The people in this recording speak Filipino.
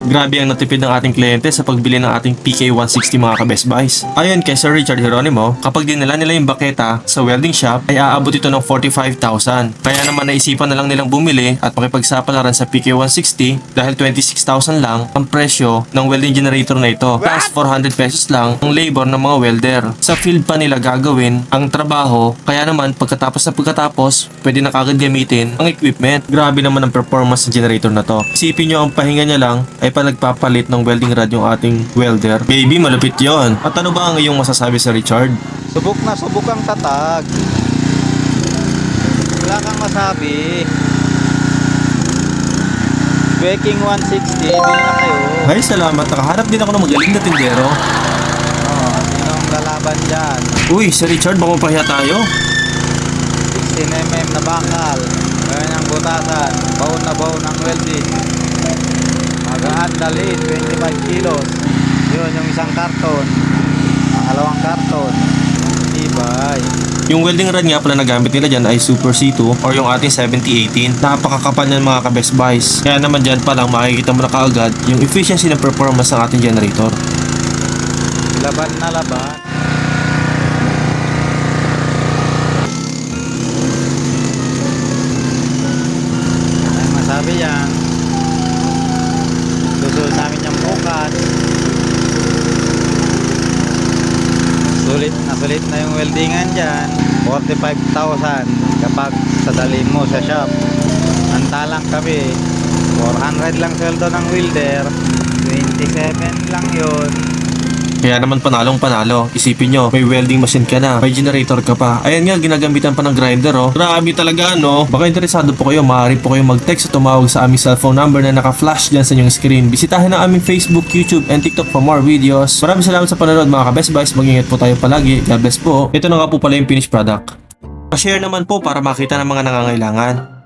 Grabe ang natipid ng ating kliyente sa pagbili ng ating PK160 mga ka-Best Buys. Ayon kay Sir Richard Geronimo, kapag dinala nila yung baketa sa welding shop ay aabot ito ng 45,000. Kaya naman naisipan na lang nilang bumili at makipagsapalaran sa PK160 dahil 26,000 lang ang presyo ng welding generator na ito. Plus 400 pesos lang ang labor ng mga welder. Sa field pa nila gagawin ang trabaho kaya naman pagkatapos na pagkatapos pwede na kagad gamitin ang equipment. Grabe naman ang performance ng generator na to. Isipin nyo ang pahinga niya lang ay pa nagpapalit ng welding rod yung ating welder. Baby, malupit yon. At ano ba ang iyong masasabi sa Richard? Subok na subok ang tatag. Wala kang masabi. Baking 160, bili na kayo. Ay, salamat. Nakahanap din ako ng magaling na tindero. Oh, sinong lalaban dyan? Uy, si Richard, baka mapahiya tayo. 16mm na bakal. Ngayon ang butasan. Baon na baon ang welding. Dalhin, 25 kilos. Yun, yung isang karton. Pangalawang karton. Ibay. Yung welding rod nga pala na gamit nila dyan ay Super C2 or yung ating 7018. Napakakapal ng mga ka-best buys. Kaya naman dyan pa lang makikita mo na kaagad yung efficiency ng performance ng ating generator. Laban na laban. Ano masabi yan? Susunod namin yung bukas. Sulit na sulit na yung weldingan dyan. 45,000 kapag sadali mo sa shop. Antalang kami. 400 lang sweldo ng welder. 27 lang yun. Kaya naman panalong panalo. Isipin nyo, may welding machine ka na, may generator ka pa. Ayan nga, ginagamitan pa ng grinder oh. Grabe talaga no. Baka interesado po kayo, maaari po kayo mag-text o tumawag sa aming cellphone number na naka-flash dyan sa inyong screen. Bisitahin ang aming Facebook, YouTube, and TikTok for more videos. Maraming salamat sa panonood mga ka-Best Buys. Mag-ingat po tayo palagi. God bless po. Ito na nga po pala yung finished product. Pa-share naman po para makita ng mga nangangailangan.